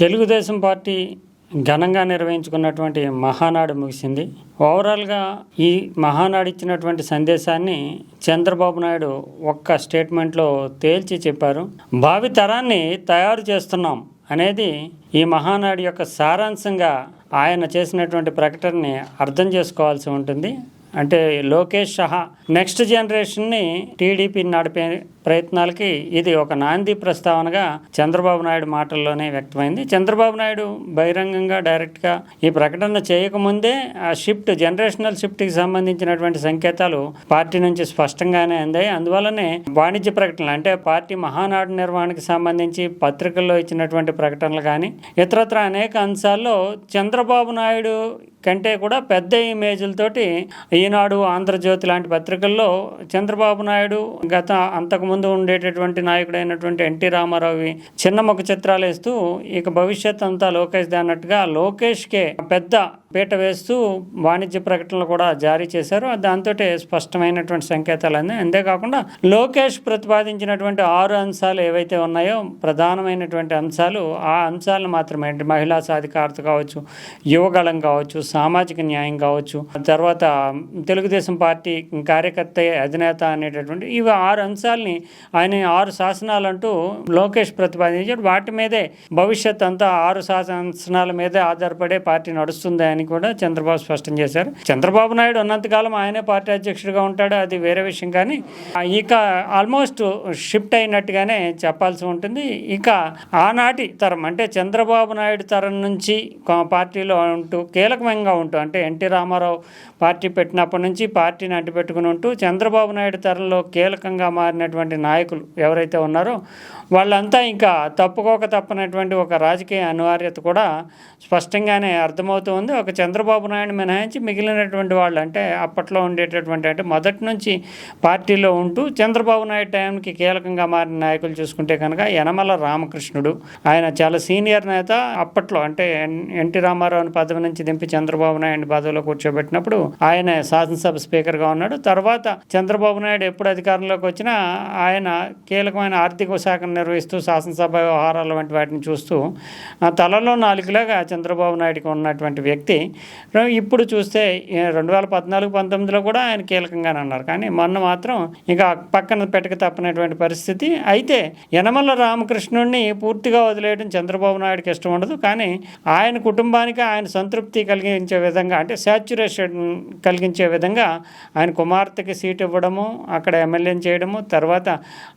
Telugu Desam party ఘనంగా నిర్వహించుకున్నటువంటి మహానాడు ముగిసింది. ఓవరాల్గా ఈ మహానాడు ఇచ్చినటువంటి సందేశాన్ని చంద్రబాబు నాయుడు ఒక్క స్టేట్మెంట్లో తేల్చి చెప్పారు. భావి తరాన్ని తయారు చేస్తున్నాం అనేది ఈ మహానాడు యొక్క సారాంశంగా ఆయన చేసినటువంటి ప్రకటనని అర్థం చేసుకోవాల్సి ఉంటుంది. అంటే లోకేష్ సహా నెక్స్ట్ జనరేషన్ని టీడీపీ నడిపే ప్రయత్నాలకి ఇది ఒక నాంది ప్రస్తావనగా చంద్రబాబు నాయుడు మాటల్లోనే వ్యక్తమైంది. చంద్రబాబు నాయుడు బహిరంగంగా డైరెక్ట్గా ఈ ప్రకటన చేయకముందే ఆ షిఫ్ట్ జనరేషనల్ షిఫ్ట్కి సంబంధించినటువంటి సంకేతాలు పార్టీ నుంచి స్పష్టంగానే అందాయి. అందువల్లనే వాణిజ్య ప్రకటనలు అంటే పార్టీ మహానాడు నిర్వహణకి సంబంధించి పత్రికల్లో ఇచ్చినటువంటి ప్రకటనలు కానీ ఇతరత్ర అనేక అంశాల్లో చంద్రబాబు నాయుడు కంటే కూడా పెద్ద ఇమేజ్లతోటి ఈనాడు ఆంధ్రజ్యోతి లాంటి పత్రికల్లో చంద్రబాబు నాయుడు గత అంతకు ముందు ఉండేటటువంటి నాయకుడైనటువంటి ఎన్టీ రామారావు చిన్న ముఖ చిత్రాలు వేస్తూ ఇక భవిష్యత్ అంతా లోకేష్ అన్నట్టుగా లోకేష్కే పెద్ద పీట వేస్తూ వాణిజ్య ప్రకటనలు కూడా జారీ చేశారు. దాంతో స్పష్టమైనటువంటి సంకేతాలు అందాయి అంతేకాకుండా లోకేష్ ప్రతిపాదించినటువంటి ఆరు అంశాలు ఏవైతే ఉన్నాయో ప్రధానమైనటువంటి అంశాలు ఆ అంశాలను మాత్రమే. అంటే మహిళా సాధికారత కావచ్చు యువగళం కావచ్చు సామాజిక న్యాయం కావచ్చు తర్వాత తెలుగుదేశం పార్టీ కార్యకర్త అధినేత అనేటటువంటి ఇవి ఆరు అంశాలని ఆయన ఆరు శాసనాలు అంటూ లోకేష్ ప్రతిపాదించాడు వాటి మీదే భవిష్యత్ అంతా ఆరు శాసనాల మీదే ఆధారపడే పార్టీ నడుస్తుంది అని కూడా చంద్రబాబు స్పష్టం చేశారు. చంద్రబాబు నాయుడు ఉన్నంతకాలం ఆయనే పార్టీ అధ్యక్షుడిగా ఉంటాడు. అది వేరే విషయం కానీ ఇక ఆల్మోస్ట్ షిఫ్ట్ అయినట్టుగానే చెప్పాల్సి ఉంటుంది. ఇక ఆనాటి తరం అంటే చంద్రబాబు నాయుడు తరం నుంచి పార్టీలో ఉంటూ కీలకమంగా ఉంటూ అంటే ఎన్టీ రామారావు పార్టీ పెట్టినప్పటి నుంచి పార్టీని అంటిపెట్టుకుని ఉంటూ చంద్రబాబు నాయుడు తరంలో కీలకంగా మారినటువంటి నాయకులు ఎవరైతే ఉన్నారో వాళ్ళంతా ఇంకా తప్పుకోక తప్పనటువంటి ఒక రాజకీయ అనివార్యత కూడా స్పష్టంగానే అర్థమవుతూ ఉంది. ఒక చంద్రబాబు నాయుడు మినహాయించి మిగిలినటువంటి వాళ్ళు అంటే అప్పట్లో ఉండేటటువంటి అంటే మొదటి నుంచి పార్టీలో ఉంటూ చంద్రబాబు నాయుడు టైంకి కీలకంగా మారిన నాయకులు చూసుకుంటే కనుక యనమల రామకృష్ణుడు. ఆయన చాలా సీనియర్ నేత. అప్పట్లో అంటే ఎన్- ఎన్టీ రామారావుని పదవి నుంచి దింపి చంద్రబాబు నాయుడు పదవిలో కూర్చోబెట్టినప్పుడు ఆయన శాసనసభ స్పీకర్గా ఉన్నాడు. తర్వాత చంద్రబాబు నాయుడు ఎప్పుడు అధికారంలోకి వచ్చినా ఆయన కీలకమైన ఆర్థిక శాఖను నిర్వహిస్తూ శాసనసభ వ్యవహారాలు వంటి వాటిని చూస్తూ తలలో నాలుగులాగా చంద్రబాబు నాయుడుకి ఉన్నటువంటి వ్యక్తి. ఇప్పుడు చూస్తే రెండు వేల పద్నాలుగు పంతొమ్మిదిలో కూడా ఆయన కీలకంగానే ఉన్నారు. కానీ మొన్న మాత్రం ఇక పక్కన పెట్టక తప్పనటువంటి పరిస్థితి. అయితే యనమల రామకృష్ణుడిని పూర్తిగా వదిలేయడం చంద్రబాబు నాయుడుకి ఇష్టం ఉండదు. కానీ ఆయన కుటుంబానికి ఆయన సంతృప్తి కలిగించే విధంగా అంటే సాచ్యురేషన్ కలిగించే విధంగా ఆయన కుమార్తెకి సీట్ ఇవ్వడము అక్కడ ఎమ్మెల్యేని చేయడము తర్వాత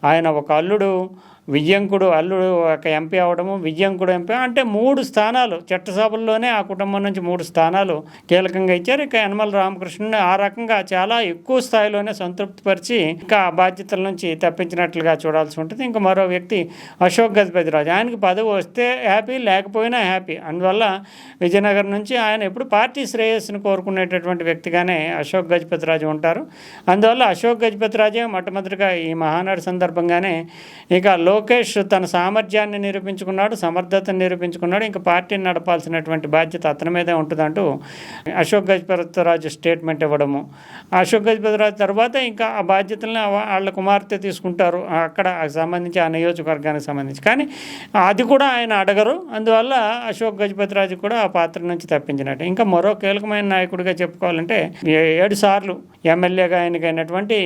ఆయన ఒక అల్లుడు విజయంకుడు అల్లుడు ఒక ఎంపీ అవడము విజయంకుడు ఎంపీ అంటే మూడు స్థానాలు. చట్టసభల్లోనే ఆ కుటుంబం నుంచి మూడు స్థానాలు కీలకంగా ఇచ్చారు. ఇక యనమల రామకృష్ణుని ఆ రకంగా చాలా ఎక్కువ స్థాయిలోనే సంతృప్తిపరిచి ఇంకా ఆ బాధ్యతల నుంచి తప్పించినట్లుగా చూడాల్సి ఉంటుంది. ఇంకా మరో వ్యక్తి అశోక్ గజపతిరాజు. ఆయనకి పదవి వస్తే హ్యాపీ లేకపోయినా హ్యాపీ. అందువల్ల విజయనగరం నుంచి ఆయన ఎప్పుడు పార్టీ శ్రేయస్సును కోరుకునేటటువంటి వ్యక్తిగానే అశోక్ గజపతిరాజు ఉంటారు. అందువల్ల అశోక్ గజపతిరాజే మొట్టమొదటిగా ఈ మహానాడు సందర్భంగానే ఇక లోకేష్ తన సామర్థ్యాన్ని నిరూపించుకున్నాడు సమర్థతను నిరూపించుకున్నాడు ఇంకా పార్టీని నడపాల్సినటువంటి బాధ్యత అతని మీదే ఉంటుందంటూ అశోక్ గజపతిరాజు స్టేట్మెంట్ ఇవ్వడము. అశోక్ గజపతిరాజు తర్వాత ఇంకా ఆ బాధ్యతలను వాళ్ళ కుమార్తె తీసుకుంటారు అక్కడ సంబంధించి ఆ నియోజకవర్గానికి సంబంధించి. కానీ అది కూడా ఆయన అడగరు అందువల్ల అశోక్ గజపతిరాజు కూడా ఆ పాత్ర నుంచి తప్పించినట్టు. ఇంకా మరో కీలకమైన నాయకుడిగా చెప్పుకోవాలంటే ఏడు సార్లు ఎమ్మెల్యేగా ఎన్నికైనటువంటి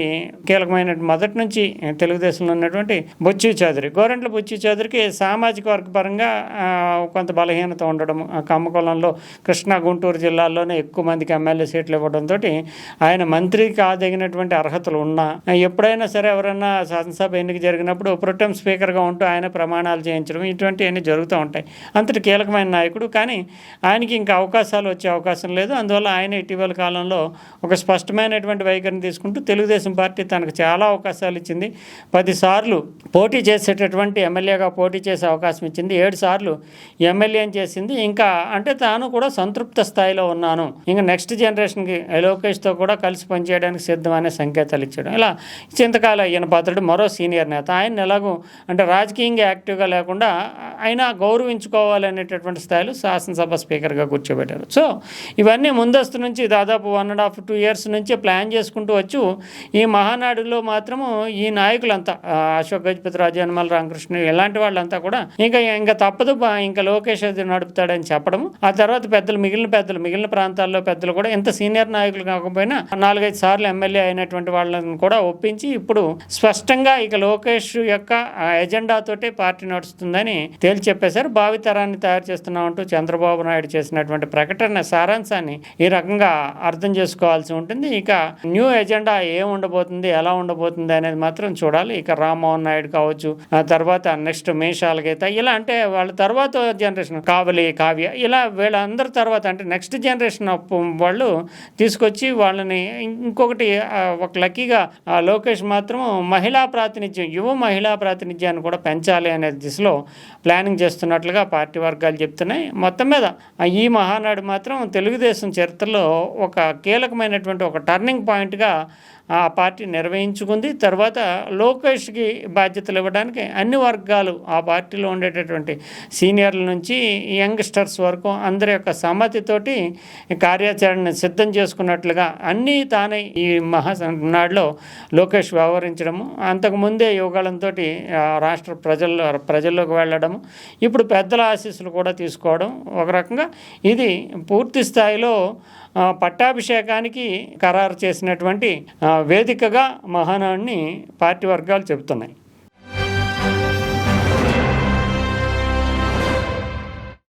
కీలకమైన మొదటి నుంచి తెలుగుదేశంలో ఉన్నటువంటి బొచ్చు చౌదరి. గోరంట్ల బుచ్చి చౌదరికి సామాజిక వర్గ పరంగా కొంత బలహీనత ఉండడం కమ్మకులంలో కృష్ణా గుంటూరు జిల్లాల్లోనే ఎక్కువ మందికి ఎమ్మెల్యే సీట్లు ఇవ్వడంతో ఆయన మంత్రికి కాదగినటువంటి అర్హతలు ఉన్నా ఎప్పుడైనా సరే ఎవరైనా శాసనసభ ఎన్నిక జరిగినప్పుడు ప్రొటెం స్పీకర్గా ఉంటూ ఆయన ప్రమాణాలు చేయించడం ఇటువంటివన్నీ జరుగుతూ ఉంటాయి. అంతటి కీలకమైన నాయకుడు. కానీ ఆయనకి ఇంకా అవకాశాలు వచ్చే అవకాశం లేదు. అందువల్ల ఆయన ఇటీవల కాలంలో ఒక స్పష్టమైనటువంటి వైఖరిని తీసుకుంటూ తెలుగుదేశం పార్టీ తనకు చాలా అవకాశాలు ఇచ్చింది. పదిసార్లు పోటీ చేసి చేసేటటువంటి ఎమ్మెల్యేగా పోటీ చేసే అవకాశం ఇచ్చింది. ఏడు సార్లు ఎమ్మెల్యేని చేసింది. ఇంకా అంటే తాను కూడా సంతృప్త స్థాయిలో ఉన్నాను. ఇంకా నెక్స్ట్ జనరేషన్కి లోకేష్తో కూడా కలిసి పనిచేయడానికి సిద్ధం అనే సంకేతాలు ఇచ్చాడు. ఇలా చింతకాల ఈయన పాత్రుడు మరో సీనియర్ నేత. ఆయన ఎలాగో అంటే రాజకీయంగా యాక్టివ్గా లేకుండా ఆయన గౌరవించుకోవాలనేటటువంటి స్థాయిలో శాసనసభ స్పీకర్గా కూర్చోబెట్టారు. సో ఇవన్నీ ముందస్తు నుంచి దాదాపు one and half two years నుంచి ప్లాన్ చేసుకుంటూ వచ్చు. ఈ మహానాడులో మాత్రము ఈ నాయకులంతా అశోక్ గజపతి రాజు అని నిమ్మల రామకృష్ణ ఇలాంటి వాళ్ళంతా కూడా ఇంకా ఇంకా తప్పదు బా- ఇంకా లోకేష్ అది నడుపుతాడని చెప్పడం ఆ తర్వాత పెద్దలు మిగిలిన పెద్దలు మిగిలిన ప్రాంతాల్లో పెద్దలు కూడా ఇంత సీనియర్ నాయకులు కాకపోయినా నాలుగైదు సార్లు ఎమ్మెల్యే అయినటువంటి వాళ్ళని కూడా ఒప్పించి ఇప్పుడు స్పష్టంగా ఇక లోకేష్ యొక్క ఎజెండాతోటే పార్టీ నడుస్తుందని తేల్చి చెప్పేశారు భావితరాన్ని తయారు చేస్తున్నామంటూ చంద్రబాబు నాయుడు చేసినటువంటి ప్రకటన సారాంశాన్ని ఈ రకంగా అర్థం చేసుకోవాల్సి ఉంటుంది. ఇక న్యూ ఎజెండా ఏం ఉండబోతుంది ఎలా ఉండబోతుంది అనేది మాత్రం చూడాలి. ఇక రామ్మోహన్ నాయుడు కావచ్చు ఆ తర్వాత నెక్స్ట్ మేషాల గీత ఇలా అంటే వాళ్ళ తర్వాత జనరేషన్ కావలి కావ్య ఇలా వీళ్ళందరి తర్వాత అంటే నెక్స్ట్ జనరేషన్ వాళ్ళు తీసుకొచ్చి వాళ్ళని ఇంకొకటి ఒక లక్కీగా లోకేష్ మాత్రం మహిళా ప్రాతినిధ్యం యువ మహిళా ప్రాతినిధ్యాన్ని కూడా పెంచాలి అనే దిశలో ప్లానింగ్ చేస్తున్నట్లుగా పార్టీ వర్గాలు చెప్తున్నాయి. మొత్తం మీద ఈ మహానాడు మాత్రం తెలుగుదేశం చరిత్రలో ఒక కీలకమైనటువంటి ఒక టర్నింగ్ పాయింట్గా ఆ పార్టీ నిర్వహించుకుంది. తర్వాత లోకేష్కి బాధ్యతలు ఇవ్వడానికి అన్ని వర్గాలు ఆ పార్టీలో ఉండేటటువంటి సీనియర్ల నుంచి యంగ్స్టర్స్ వరకు అందరి యొక్క సమ్మతితోటి కార్యాచరణను సిద్ధం చేసుకున్నట్లుగా అన్నీ తానే ఈ మహానాడులో లోకేష్ వ్యవహరించడము. అంతకుముందే యువకాలంతో రాష్ట్ర ప్రజల్లో ప్రజల్లోకి వెళ్ళడము. ఇప్పుడు పెద్దల ఆశీస్సులు కూడా తీసుకోవడం ఒక రకంగా ఇది పూర్తి స్థాయిలో పట్టాభిషేకానికి ఖరారు చేసినటువంటి వేదికగా మహానాడిని పార్టీ వర్గాలు చెబుతున్నాయి.